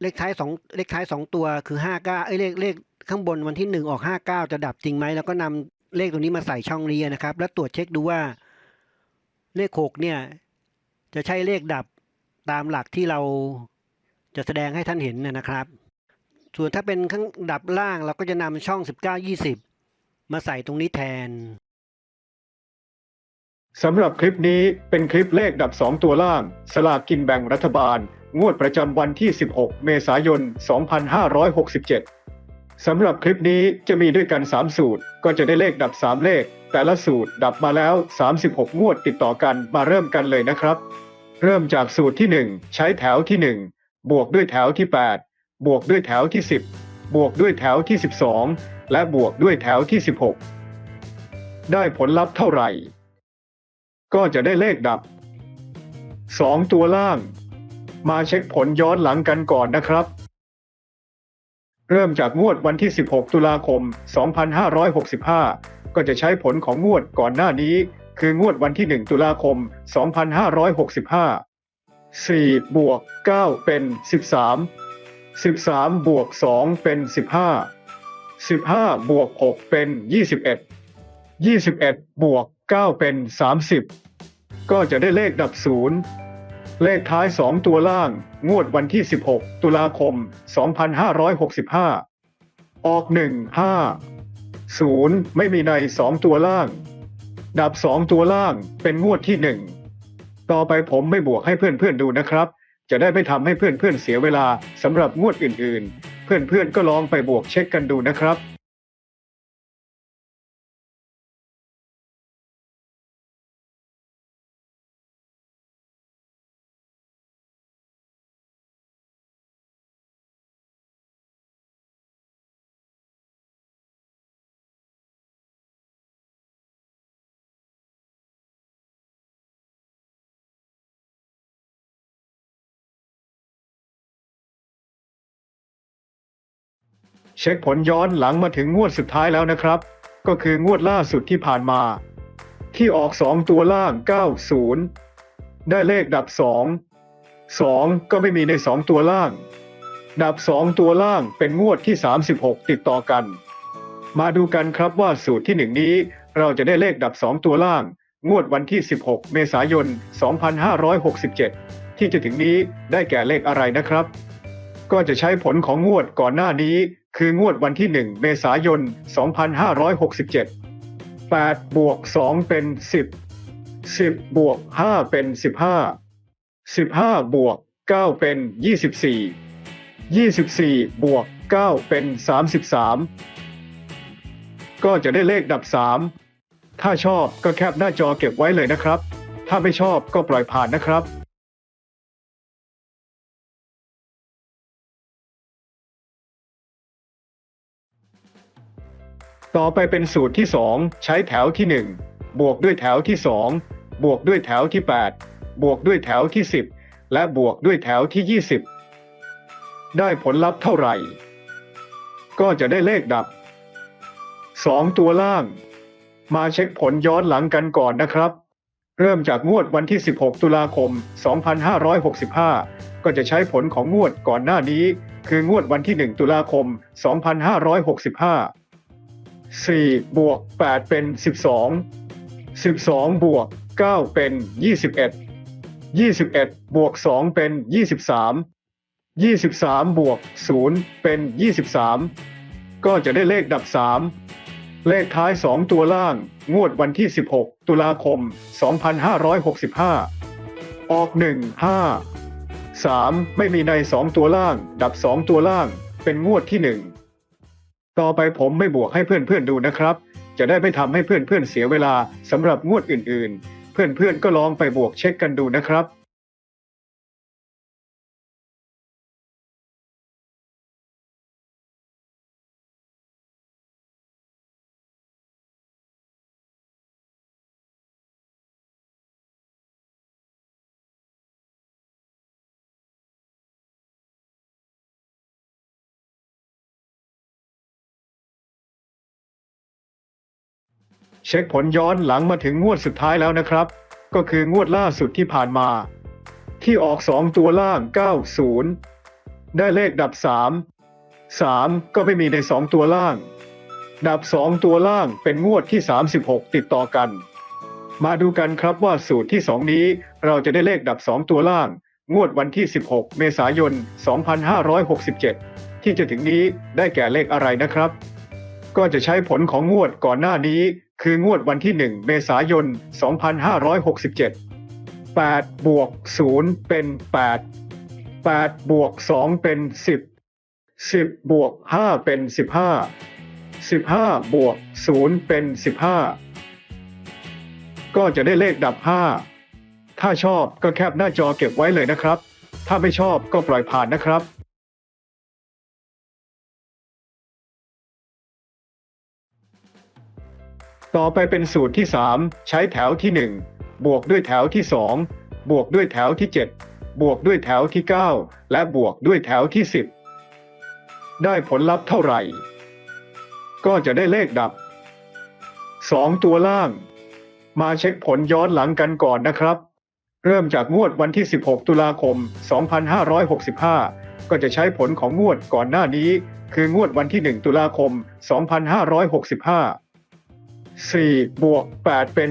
เลขท้ายสองเลขท้ายสองตัวคือ59เอ้ยเลขเลขข้างบนวันที่1ออก59จะดับจริงไหมแล้วก็นำเลขตัวนี้มาใส่ช่องนี้นะครับ แล้วตรวจเช็คดูว่าเลข6เนี่ย จะใช่เลขดับตามหลักที่เราจะแสดงให้ท่านเห็นนะครับ ส่วนถ้าเป็นข้างดับล่างเราก็จะนำช่อง 19 20 มาใส่ตรงนี้แทนสำหรับคลิปนี้เป็นคลิปเลขดับ 2 ตัวล่าง สลากกินแบ่งรัฐบาล งวดประจำวันที่ 16 เมษายน 2567 สำหรับคลิปนี้จะมีด้วยกัน 3 สูตร ก็จะได้เลขดับ 3 เลข แต่ละสูตรดับมาแล้ว 36 งวดติดต่อกันมาเริ่มกันเลยนะครับ เริ่มจากสูตรที่ 1 ใช้แถวที่ 1 บวกด้วยแถวที่ 8 บวกด้วยแถวที่ 10 บวกด้วยแถวที่ 12 และบวกด้วยแถวที่ 16 ได้ผลลัพธ์เท่าไหร่ ก็จะได้เลขดับ 2 ตัวล่าง มาเช็คผลย้อนหลังกันก่อนนะครับ เริ่มจากงวดวันที่ 16 ตุลาคม 2565 ก็จะใช้ผลของงวดก่อนหน้านี้ คืองวดวันที่ 1 ตุลาคม 2565 4 บวก 9 เป็น 13 13 บวก 2 เป็น 15 15 บวก 6 เป็น 21 21 บวก 9 เป็น 30 ก็จะได้เลขดับ 0 เลขท้าย 2 ตัวล่าง งวดวันที่ 16 ตุลาคม 2565 ออก 1 5 0 ไม่มีใน 2 ตัวล่าง ดับ 2 ตัวล่างเป็นงวดที่ 1 ต่อไปผมไม่บวกให้เพื่อนๆดูนะครับ จะได้ไม่ทำให้เพื่อนๆเสียเวลาสำหรับงวดอื่นๆ เพื่อนๆก็ลองไปบวกเช็คกันดูนะครับ เช็คผลย้อนหลังมาถึงงวดสุดท้ายแล้วนะครับ ก็คืองวดล่าสุดที่ผ่านมา ที่ออก 2 ตัวล่าง 90 ได้เลขดับ 2 2 ก็ไม่มีใน 2 ตัวล่าง ดับ 2 ตัวล่างเป็นงวดที่ 36 ติดต่อกัน มาดูกันครับว่าสูตรที่หนึ่งนี้เราจะได้เลขดับ 2 ตัวล่าง งวดวันที่ 16 เมษายน 2567 ที่จะถึงนี้ได้แก่เลขอะไรนะครับ ก็จะใช้ผลของงวดก่อนหน้านี้ คืองวดวันที่ 1 เมษายน 2567 8 บวก 2 เป็น 10 10 บวก 5 เป็น 15 15 บวก 9 เป็น 24 24 บวก 9 เป็น 33 ก็จะได้เลขดับ 3 ถ้าชอบก็แคปหน้าจอเก็บไว้เลยนะครับ ถ้าไม่ชอบก็ปล่อยผ่านนะครับ ต่อไปเป็นสูตรที่ 2 ใช้แถวที่ 1 บวกด้วยแถวที่ 2 บวกด้วยแถวที่ 8 บวกด้วยแถวที่ 10 และบวกด้วยแถวที่ 20 ได้ผลลัพธ์เท่าไหร่ ก็จะได้เลขดับ 2 ตัวล่าง มาเช็คผลย้อนหลังกันก่อนนะครับ เริ่มจากงวดวันที่ 16 ตุลาคม 2565 ก็จะใช้ผลของงวดก่อนหน้านี้ คืองวดวันที่ 1 ตุลาคม 2565 4บวก8เป็น12 12บวก9เป็น21 21บวก2เป็น23 23บวก0เป็น23ก็จะได้เลขดับ3เลขท้าย2ตัวล่างงวดวันที่ 16 ตุลาคม 2565 ออก 1 5 3 ไม่มีใน 2 ตัวล่าง ดับ 2 ตัวล่าง เป็นงวดที่ 1 ต่อไปผมไม่บวกให้เพื่อนๆดูนะครับ จะได้ไม่ทำให้เพื่อนๆเสียเวลาสำหรับงวดอื่นๆ เพื่อนๆก็ลองไปบวกเช็คกันดูนะครับ เช็คผลย้อนหลังมาถึงงวดสุดท้ายแล้วนะครับ ก็คืองวดล่าสุดที่ผ่านมา ที่ออก 2 ตัวล่าง 90 ได้เลขดับ 3 3 ก็ไม่มีใน 2 ตัวล่าง ดับ 2 ตัวล่างเป็นงวดที่ 36 ติดต่อกัน มาดูกันครับว่าสูตรที่ 2 นี้เราจะได้เลขดับ 2 ตัวล่าง งวดวันที่ 16 เมษายน 2567 ที่จะถึงนี้ได้แก่เลขอะไรนะครับก็จะใช้ผลของงวดก่อนหน้านี้ คืองวดวันที่ 1 เมษายน 2567 8 บวก 0 เป็น 8 8 บวก 2 เป็น 10 10 บวก 5 เป็น 15 15 บวก 0 เป็น 15 ก็จะได้เลขดับ 5 ถ้าชอบก็แคปหน้าจอเก็บไว้เลยนะครับ ถ้าไม่ชอบก็ปล่อยผ่านนะครับ ต่อไปเป็นสูตรที่ 3 ใช้แถวที่ 1 บวกด้วยแถวที่ 2 บวกด้วยแถวที่ 7 บวกด้วยแถวที่ 9 และบวกด้วยแถวที่ 10 ได้ผลลัพธ์เท่าไหร่ ก็จะได้เลขดับ 2 ตัวล่าง มาเช็คผลย้อนหลังกันก่อนนะครับ เริ่มจากงวดวันที่ 16 ตุลาคม 2565 ก็จะใช้ผลของงวดก่อนหน้านี้ คืองวดวันที่ 1 ตุลาคม 2565 4 บวก 8 เป็น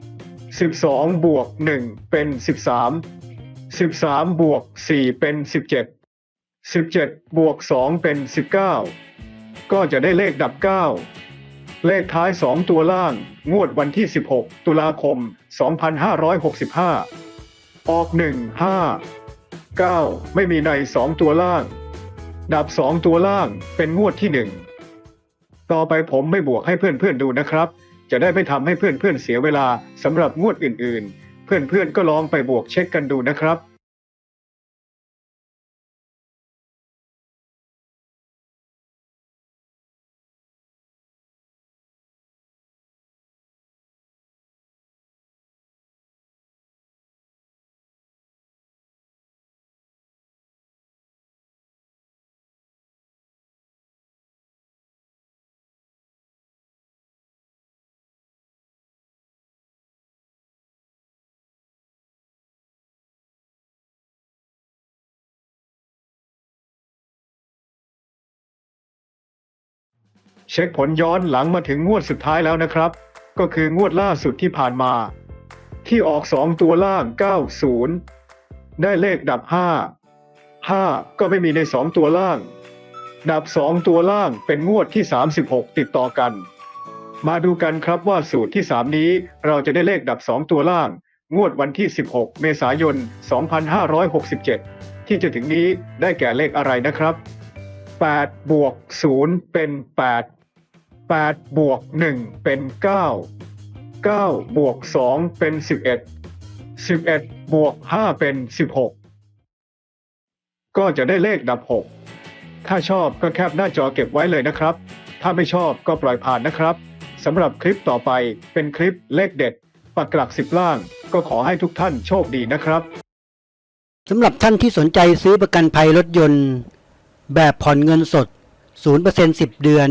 12 12 บวก 1 เป็น 13 13 บวก 4 เป็น 17 17 บวก 2 เป็น 19 ก็จะได้เลขดับ 9 เลขท้าย 2 ตัวล่าง งวดวันที่ 16 ตุลาคม 2565 ออก 1 5 9 ไม่มีใน 2 ตัวล่าง ดับ 2 ตัวล่างเป็นงวดที่ 1 ต่อไปผมไม่บวกให้เพื่อนๆดูนะครับ จะได้ไม่ทำให้เพื่อนๆเสียเวลาสำหรับงวดอื่นๆ เพื่อนๆก็ลองไปบวกเช็คกันดูนะครับ เช็คผลย้อนหลังมาถึงงวดสุดท้ายแล้วนะครับ ก็คืองวดล่าสุดที่ผ่านมา ที่ออก 2 ตัวล่าง 90 ได้เลขดับ 5 5 ก็ไม่มีใน 2 ตัวล่าง ดับ 2 ตัวล่างเป็นงวดที่ 36 ติดต่อกัน มาดูกันครับว่าสูตรที่ 3 นี้เราจะได้เลขดับ 2 ตัวล่าง งวดวันที่ 16 เมษายน 2567 ที่จะถึงนี้ได้แก่เลขอะไรนะครับ8บวก0เป็น8 8บวก1เป็น9 9บวก2เป็น11 11บวก5เป็น16ก็จะได้เลขดับ6ถ้าชอบก็แคปหน้าจอเก็บไว้เลยนะครับ ถ้าไม่ชอบก็ปล่อยผ่านนะครับสำหรับคลิปต่อไปเป็นคลิปเลขเด็ดปักหลักสิบล่าง ก็ขอให้ทุกท่านโชคดีนะครับสำหรับท่านที่สนใจซื้อประกันภัยรถยนต์ แบบผ่อนเงินสด 0% 10 เดือน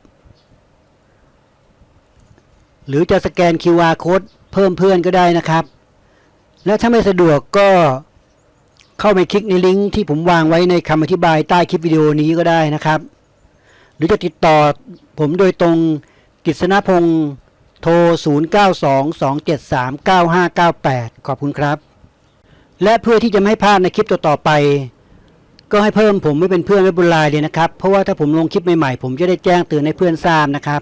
หรือจะสแกน QR Code เพิ่มเพื่อนก็ได้นะครับ และถ้าไม่สะดวกก็เข้าไปคลิกในลิงก์ที่ผมวางไว้ในคำอธิบายใต้คลิปวิดีโอนี้ก็ได้นะครับ หรือจะติดต่อผมโดยตรงกฤษณพงศ์โทร 0922739598 ขอบคุณครับ และเพื่อที่จะไม่ให้พลาดในคลิปต่อๆไป ก็ให้เพิ่มผมไม่เป็นเพื่อนไว้บนไลน์เลยนะครับ เพราะว่าถ้าผมลงคลิปใหม่ๆ ผมจะได้แจ้งเตือนให้เพื่อนทราบนะครับ